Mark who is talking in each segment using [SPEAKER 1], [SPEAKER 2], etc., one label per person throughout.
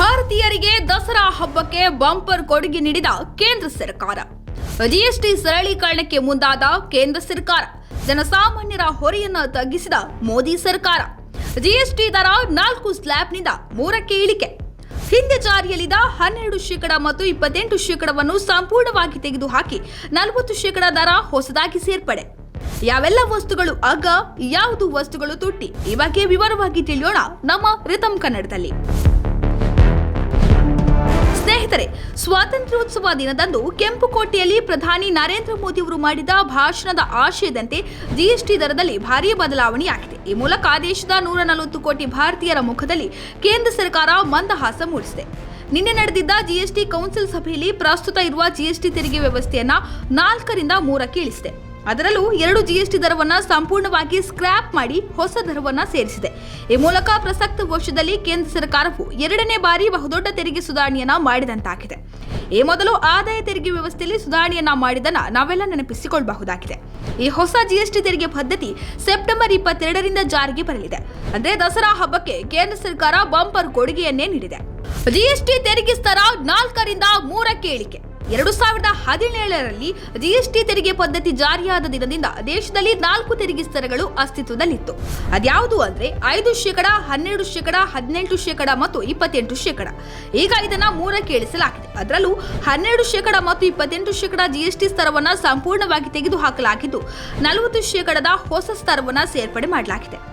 [SPEAKER 1] ಭಾರತೀಯರಿಗೆ ದಸರಾ ಹಬ್ಬಕ್ಕೆ ಬಂಪರ್ ಕೊಡುಗೆ ನೀಡಿದ ಕೇಂದ್ರ ಸರ್ಕಾರ. ಜಿಎಸ್ಟಿ ಸರಳೀಕರಣಕ್ಕೆ ಮುಂದಾದ ಕೇಂದ್ರ ಸರ್ಕಾರ. ಜನಸಾಮಾನ್ಯರ ಹೊರೆಯನ್ನ ತಗ್ಗಿಸಿದ ಮೋದಿ ಸರ್ಕಾರ. ಜಿಎಸ್ಟಿ ದರ ನಾಲ್ಕು ಸ್ಲ್ಯಾಬ್ನಿಂದ ಮೂರಕ್ಕೆ ಇಳಿಕೆ. ಹಿಂದೆ ಜಾರಿಯಲ್ಲಿದ್ದ ಹನ್ನೆರಡು ಶೇಕಡ ಮತ್ತು ಇಪ್ಪತ್ತೆಂಟು ಶೇಕಡವನ್ನು ಸಂಪೂರ್ಣವಾಗಿ ತೆಗೆದುಹಾಕಿ ನಲವತ್ತು ಶೇಕಡ ದರ ಹೊಸದಾಗಿ ಸೇರ್ಪಡೆ. ಯಾವೆಲ್ಲ ವಸ್ತುಗಳು ಅಗ್ಗ, ಯಾವುದು ವಸ್ತುಗಳು ತುಟ್ಟಿ, ಈ ಬಗ್ಗೆ ವಿವರವಾಗಿ ತಿಳಿಯೋಣ ನಮ್ಮ ರಿತಮ್ ಕನ್ನಡದಲ್ಲಿ. ಸ್ನೇಹಿತರೆ, ಸ್ವಾತಂತ್ರ್ಯೋತ್ಸವ ದಿನದಂದು ಕೆಂಪುಕೋಟೆಯಲ್ಲಿ ಪ್ರಧಾನಿ ನರೇಂದ್ರ ಮೋದಿ ಅವರು ಮಾಡಿದ ಭಾಷಣದ ಆಶಯದಂತೆ ಜಿಎಸ್ಟಿ ದರದಲ್ಲಿ ಭಾರೀ ಬದಲಾವಣೆಯಾಗಿದೆ. ಈ ಮೂಲಕ ದೇಶದ ನೂರ ನಲವತ್ತು ಕೋಟಿ ಭಾರತೀಯರ ಮುಖದಲ್ಲಿ ಕೇಂದ್ರ ಸರ್ಕಾರ ಮಂದಹಾಸ ಮೂಡಿಸಿದೆ. ನಿನ್ನೆ ನಡೆದಿದ್ದ ಜಿಎಸ್ಟಿ ಕೌನ್ಸಿಲ್ ಸಭೆಯಲ್ಲಿ ಪ್ರಸ್ತುತ ಇರುವ ಜಿಎಸ್ಟಿ ತೆರಿಗೆ ವ್ಯವಸ್ಥೆಯನ್ನ ನಾಲ್ಕರಿಂದ ಮೂರಕ್ಕೆ ಇಳಿಸಿದೆ. ಅದರಲ್ಲೂ ಎರಡು ಜಿಎಸ್ಟಿ ದರವನ್ನು ಸಂಪೂರ್ಣವಾಗಿ ಸ್ಕ್ರ್ಯಾಪ್ ಮಾಡಿ ಹೊಸ ದರವನ್ನ ಸೇರಿಸಿದೆ. ಈ ಮೂಲಕ ಪ್ರಸಕ್ತ ವರ್ಷದಲ್ಲಿ ಕೇಂದ್ರ ಸರ್ಕಾರವು ಎರಡನೇ ಬಾರಿ ಬಹುದೊಡ್ಡ ತೆರಿಗೆ ಸುಧಾರಣೆಯನ್ನ ಮಾಡಿದಂತಾಗಿದೆ. ಈ ಮೊದಲು ಆದಾಯ ತೆರಿಗೆ ವ್ಯವಸ್ಥೆಯಲ್ಲಿ ಸುಧಾರಣೆಯನ್ನ ಮಾಡಿದನ್ನ ನಾವೆಲ್ಲ ನೆನಪಿಸಿಕೊಳ್ಳಬಹುದಾಗಿದೆ ಈ ಹೊಸ ಜಿಎಸ್ಟಿ ತೆರಿಗೆ ಪದ್ಧತಿ ಸೆಪ್ಟೆಂಬರ್ ಇಪ್ಪತ್ತೆರಡರಿಂದ ಜಾರಿಗೆ ಬರಲಿದೆ. ಅಂದ್ರೆ ದಸರಾ ಹಬ್ಬಕ್ಕೆ ಕೇಂದ್ರ ಸರ್ಕಾರ ಬಂಪರ್ ಕೊಡುಗೆಯನ್ನೇ ನೀಡಿದೆ. ಜಿಎಸ್ಟಿ ತೆರಿಗೆ ಸ್ತರ ನಾಲ್ಕರಿಂದ ಮೂರಕ್ಕೆ ಇಳಿಕೆ. ಎರಡು ಸಾವಿರದ ಹದಿನೇಳರಲ್ಲಿ ಜಿಎಸ್ಟಿ ತೆರಿಗೆ ಪದ್ಧತಿ ಜಾರಿಯಾದ ದಿನದಿಂದ ದೇಶದಲ್ಲಿ ನಾಲ್ಕು ತೆರಿಗೆ ಸ್ತರಗಳು ಅಸ್ತಿತ್ವದಲ್ಲಿತ್ತು. ಅದ್ಯಾವುದು ಅಂದ್ರೆ ಐದು ಶೇಕಡ, ಹನ್ನೆರಡು ಶೇಕಡ, ಹದಿನೆಂಟು ಶೇಕಡ ಮತ್ತು ಇಪ್ಪತ್ತೆಂಟು ಶೇಕಡ. ಈಗ ಇದನ್ನ ಮೂರಕ್ಕೆ ಇಳಿಸಲಾಗಿದೆ. ಅದರಲ್ಲೂ ಹನ್ನೆರಡು ಶೇಕಡ ಮತ್ತು ಇಪ್ಪತ್ತೆಂಟು ಶೇಕಡ ಜಿಎಸ್ಟಿ ಸ್ತರವನ್ನು ಸಂಪೂರ್ಣವಾಗಿ ತೆಗೆದುಹಾಕಲಾಗಿದ್ದು, ನಲವತ್ತು ಶೇಕಡದ ಹೊಸ ಸ್ತರವನ್ನು ಸೇರ್ಪಡೆ ಮಾಡಲಾಗಿದೆ.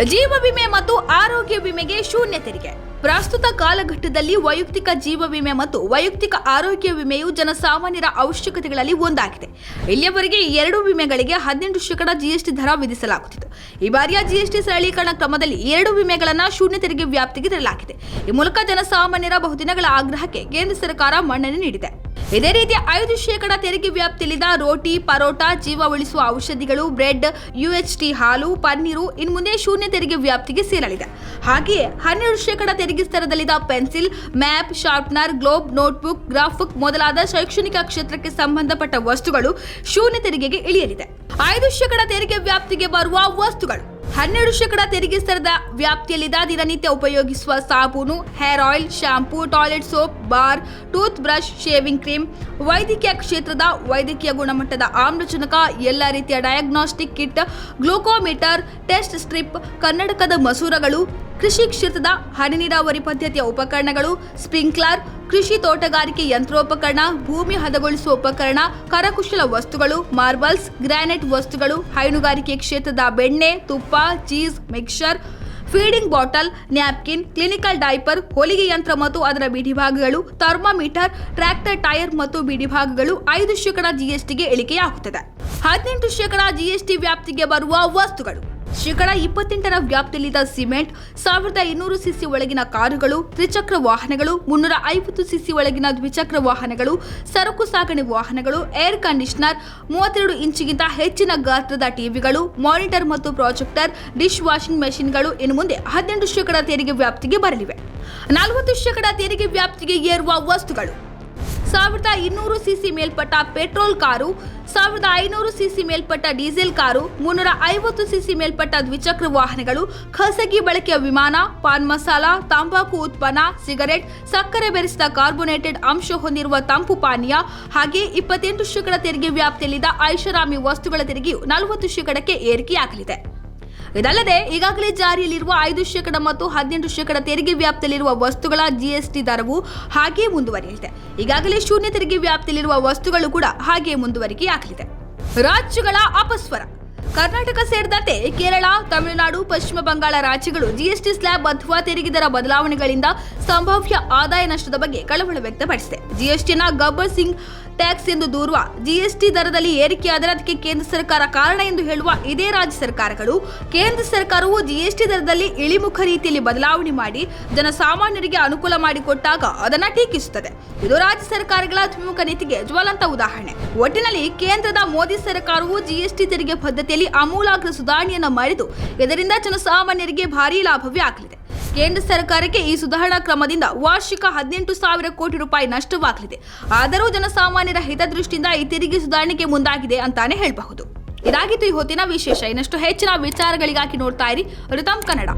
[SPEAKER 1] ಜೀವ ವಿಮೆ ಮತ್ತು ಆರೋಗ್ಯ ವಿಮೆಗೆ ಶೂನ್ಯ ತೆರಿಗೆ. ಪ್ರಸ್ತುತ ಕಾಲಘಟ್ಟದಲ್ಲಿ ವೈಯಕ್ತಿಕ ಜೀವ ವಿಮೆ ಮತ್ತು ವೈಯಕ್ತಿಕ ಆರೋಗ್ಯ ವಿಮೆಯು ಜನಸಾಮಾನ್ಯರ ಅವಶ್ಯಕತೆಗಳಲ್ಲಿ ಒಂದಾಗಿದೆ. ಇಲ್ಲಿಯವರೆಗೆ ಎರಡು ವಿಮೆಗಳಿಗೆ ಹದಿನೆಂಟು ಶೇಕಡ ಜಿಎಸ್ಟಿ ದರ ವಿಧಿಸಲಾಗುತ್ತಿತ್ತು. ಈ ಬಾರಿಯ ಜಿಎಸ್ಟಿ ಸರಳೀಕರಣ ಕ್ರಮದಲ್ಲಿ ಎರಡು ವಿಮೆಗಳನ್ನು ಶೂನ್ಯ ತೆರಿಗೆ ವ್ಯಾಪ್ತಿಗೆ ತರಲಾಗಿದೆ. ಈ ಮೂಲಕ ಜನಸಾಮಾನ್ಯರ ಬಹುದಿನಗಳ ಆಗ್ರಹಕ್ಕೆ ಕೇಂದ್ರ ಸರ್ಕಾರ ಮನ್ನಣೆ ನೀಡಿದೆ. ಇದೇ ರೀತಿ ಐದು ಶೇಕಡ ತೆರಿಗೆ ವ್ಯಾಪ್ತಿಯಲ್ಲಿದ್ದ ರೋಟಿ, ಪರೋಟ, ಜೀವ ಉಳಿಸುವ ಔಷಧಿಗಳು, ಬ್ರೆಡ್ ಯುಎಚ್ಟಿ ಹಾಲು, ಪನ್ನೀರು ಇನ್ನು ಮುಂದೆ ಶೂನ್ಯ ತೆರಿಗೆ ವ್ಯಾಪ್ತಿಗೆ ಸೇರಲಿದೆ. ಹಾಗೆಯೇ ಹನ್ನೆರಡು ಶೇಕಡ ತೆರಿಗೆ ಸ್ತರದಲ್ಲಿದ್ದ pencil, map, sharpener, globe, notebook, graphic ಮೊದಲಾದ ಶೈಕ್ಷಣಿಕ ಕ್ಷೇತ್ರಕ್ಕೆ ಸಂಬಂಧಪಟ್ಟ ವಸ್ತುಗಳು ಶೂನ್ಯ ತೆರಿಗೆಗೆ ಇಳಿಯಲಿದೆ. ಐದು ಶೇಕಡ ತೆರಿಗೆ ವ್ಯಾಪ್ತಿಗೆ ಬರುವ ವಸ್ತುಗಳು. ಹನ್ನೆರಡು ಶೇಕಡ ತೆರಿಗೆ ಸ್ತರದ ವ್ಯಾಪ್ತಿಯಲ್ಲಿದ್ದ ದಿನನಿತ್ಯ ಉಪಯೋಗಿಸುವ ಸಾಬೂನು, hair oil shampoo toilet soap, bar toothbrush shaving cream, ವೈದ್ಯಕೀಯ ಕ್ಷೇತ್ರದ ವೈದ್ಯಕೀಯ ಗುಣಮಟ್ಟದ ಆಮ್ಲಜನಕ, ಎಲ್ಲ ರೀತಿಯ diagnostic kit, glucometer, test strip, ಕನ್ನಡಕದ ಮಸೂರಗಳು ಕೃಷಿ ಕ್ಷೇತ್ರದ ಹನಿ ನೀರಾವರಿ ಪದ್ಧತಿಯ ಉಪಕರಣಗಳು, ಸ್ಪ್ರಿಂಕ್ಲರ್, ಕೃಷಿ ತೋಟಗಾರಿಕೆ ಯಂತ್ರೋಪಕರಣ, ಭೂಮಿ ಹದಗೊಳಿಸುವ ಉಪಕರಣ, ಕರಕುಶಲ ವಸ್ತುಗಳು, ಮಾರ್ಬಲ್ಸ್, ಗ್ರಾನೈಟ್ ವಸ್ತುಗಳು, ಹೈನುಗಾರಿಕೆ ಕ್ಷೇತ್ರದ ಬೆಣ್ಣೆ, ತುಪ್ಪ, cheese mixer feeding bottle, napkin, clinical diaper, ಹೊಲಿಗೆ ಯಂತ್ರ ಮತ್ತು ಅದರ ಬಿಡಿಭಾಗಗಳು, ಥರ್ಮಾಮೀಟರ್, ಟ್ರ್ಯಾಕ್ಟರ್ ಟೈರ್ ಮತ್ತು ಬಿಡಿಭಾಗಗಳು ಐದು ಶೇಕಡ ಜಿಎಸ್ಟಿಗೆ ಇಳಿಕೆಯಾಗುತ್ತದೆ. ಹದಿನೆಂಟು ಶೇಕಡ ಜಿಎಸ್ಟಿ ವ್ಯಾಪ್ತಿಗೆ ಬರುವ ವಸ್ತುಗಳು. ಶೇಕಡ ಇಪ್ಪತ್ತೆಂಟರ ವ್ಯಾಪ್ತಿಯಲ್ಲಿದ್ದ ಸಿಮೆಂಟ್, ಸಾವಿರದ ಇನ್ನೂರು ಸಿಸಿ ಒಳಗಿನ ಕಾರುಗಳು ತ್ರಿಚಕ್ರ ವಾಹನಗಳು, ಮುನ್ನೂರ ಐವತ್ತು ಸಿಸಿ ಒಳಗಿನ ದ್ವಿಚಕ್ರ ವಾಹನಗಳು, ಸರಕು ಸಾಗಣೆ ವಾಹನಗಳು, ಏರ್ ಕಂಡೀಷನರ್, ಮೂವತ್ತೆರಡು ಇಂಚಿಗಿಂತ ಹೆಚ್ಚಿನ ಗಾತ್ರದ ಟಿವಿಗಳು, ಮಾನಿಟರ್ ಮತ್ತು ಪ್ರಾಜೆಕ್ಟರ್, ಡಿಶ್ ವಾಷಿಂಗ್ ಮೆಷಿನ್ಗಳು ಇನ್ನು ಮುಂದೆ ಹದಿನೆಂಟು ಶೇಕಡ ತೆರಿಗೆ ವ್ಯಾಪ್ತಿಗೆ ಬರಲಿವೆ. ನಲವತ್ತು ಶೇಕಡ ತೆರಿಗೆ ವ್ಯಾಪ್ತಿಗೆ ಏರುವ ವಸ್ತುಗಳು. ಸಾವಿರದ ಇನ್ನೂರು ಸಿಸಿ ಮೇಲ್ಪಟ್ಟ ಪೆಟ್ರೋಲ್ ಕಾರು, ಸಾವಿರದ ಐನೂರು ಸಿಸಿ ಮೇಲ್ಪಟ್ಟ ಡೀಸೆಲ್ ಕಾರು, ಮುನ್ನೂರ ಐವತ್ತು ಸಿಸಿ ಮೇಲ್ಪಟ್ಟ ದ್ವಿಚಕ್ರ ವಾಹನಗಳು, ಖಾಸಗಿ ಬಳಕೆಯ ವಿಮಾನ, ಪಾನ್ ಮಸಾಲ, ತಂಬಾಕು ಉತ್ಪನ್ನ, ಸಿಗರೆಟ್, ಸಕ್ಕರೆ ಬೆರೆಸಿದ ಕಾರ್ಬೋನೇಟೆಡ್ ಅಂಶ ಹೊಂದಿರುವ ತಂಪು ಪಾನೀಯ, ಹಾಗೆ ಇಪ್ಪತ್ತೆಂಟು ಶೇಕಡ ತೆರಿಗೆ ವ್ಯಾಪ್ತಿಯಲ್ಲಿದ್ದ ಐಷಾರಾಮಿ ವಸ್ತುಗಳ ತೆರಿಗೆಯು ನಲವತ್ತು ಶೇಕಡಕ್ಕೆ ಏರಿಕೆಯಾಗಲಿದೆ. ಇದಲ್ಲದೆ ಈಗಾಗಲೇ ಜಾರಿಯಲ್ಲಿರುವ ಐದು ಶೇಕಡ ಮತ್ತು ಹದಿನೆಂಟು ಶೇಕಡ ತೆರಿಗೆ ವ್ಯಾಪ್ತಿಯಲ್ಲಿರುವ ವಸ್ತುಗಳ ಜಿಎಸ್ಟಿ ದರವು ಹಾಗೆ ಮುಂದುವರಿಯಲಿದೆ. ಈಗಾಗಲೇ ಶೂನ್ಯ ತೆರಿಗೆ ವ್ಯಾಪ್ತಿಯಲ್ಲಿರುವ ವಸ್ತುಗಳು ಕೂಡ ಹಾಗೆ ಮುಂದುವರಿಕೆಯಾಗಲಿದೆ. ರಾಜ್ಯಗಳ ಅಪಸ್ವರ. ಕರ್ನಾಟಕ ಸೇರಿದಂತೆ ಕೇರಳ, ತಮಿಳುನಾಡು, ಪಶ್ಚಿಮ ಬಂಗಾಳ ರಾಜ್ಯಗಳು ಜಿಎಸ್ಟಿ ಸ್ಲ್ಯಾಬ್ ಅಥವಾ ತೆರಿಗೆ ದರ ಬದಲಾವಣೆಗಳಿಂದ ಸಂಭಾವ್ಯ ಆದಾಯ ನಷ್ಟದ ಬಗ್ಗೆ ಕಳವಳ ವ್ಯಕ್ತಪಡಿಸಿದೆ. ಜಿಎಸ್ಟಿನ ಗಬ್ಬರ್ ಸಿಂಗ್ ಟ್ಯಾಕ್ಸ್ ಎಂದು ದೂರುವ ಜಿಎಸ್ಟಿ ದರದಲ್ಲಿ ಏರಿಕೆಯಾದರೆ ಅದಕ್ಕೆ ಕೇಂದ್ರ ಸರ್ಕಾರ ಕಾರಣ ಎಂದು ಹೇಳುವ ಇದೇ ರಾಜ್ಯ ಸರ್ಕಾರಗಳು, ಕೇಂದ್ರ ಸರ್ಕಾರವು ಜಿಎಸ್ಟಿ ದರದಲ್ಲಿ ಇಳಿಮುಖ ರೀತಿಯಲ್ಲಿ ಬದಲಾವಣೆ ಮಾಡಿ ಜನಸಾಮಾನ್ಯರಿಗೆ ಅನುಕೂಲ ಮಾಡಿಕೊಟ್ಟಾಗ ಅದನ್ನ ಟೀಕಿಸುತ್ತದೆ. ಇದು ರಾಜ್ಯ ಸರ್ಕಾರಗಳ ದ್ವಿಮುಖ ನೀತಿಗೆ ಜ್ವಲಂತ ಉದಾಹರಣೆ. ಒಟ್ಟಿನಲ್ಲಿ ಕೇಂದ್ರದ ಮೋದಿ ಸರ್ಕಾರವು ಜಿಎಸ್ಟಿ ತೆರಿಗೆ ಪದ್ಧತಿಯಲ್ಲಿ ಅಮೂಲಾಗ್ರ ಸುಧಾರಣೆಯನ್ನು ಮಾಡಿದ್ದು, ಇದರಿಂದ ಜನಸಾಮಾನ್ಯರಿಗೆ ಭಾರೀ ಲಾಭವೇ ಆಗಲಿದೆ. ಕೇಂದ್ರ ಸರ್ಕಾರಕ್ಕೆ ಈ ಸುಧಾರಣಾ ಕ್ರಮದಿಂದ ವಾರ್ಷಿಕ ಹದಿನೆಂಟು ಸಾವಿರ ಕೋಟಿ ರೂಪಾಯಿ ನಷ್ಟವಾಗಲಿದೆ. ಆದರೂ ಜನಸಾಮಾನ್ಯರ ಹಿತದೃಷ್ಟಿಯಿಂದ ಈ ತೆರಿಗೆ ಸುಧಾರಣೆಗೆ ಮುಂದಾಗಿದೆ ಅಂತಾನೆ ಹೇಳಬಹುದು. ಇದಾಗಿತ್ತು ಈ ಹೊತ್ತಿನ ವಿಶೇಷ. ಇನ್ನಷ್ಟು ಹೆಚ್ಚಿನ ವಿಚಾರಗಳಿಗಾಗಿ ನೋಡ್ತಾ ಇರಿ ಋತಾಂ ಕನ್ನಡ.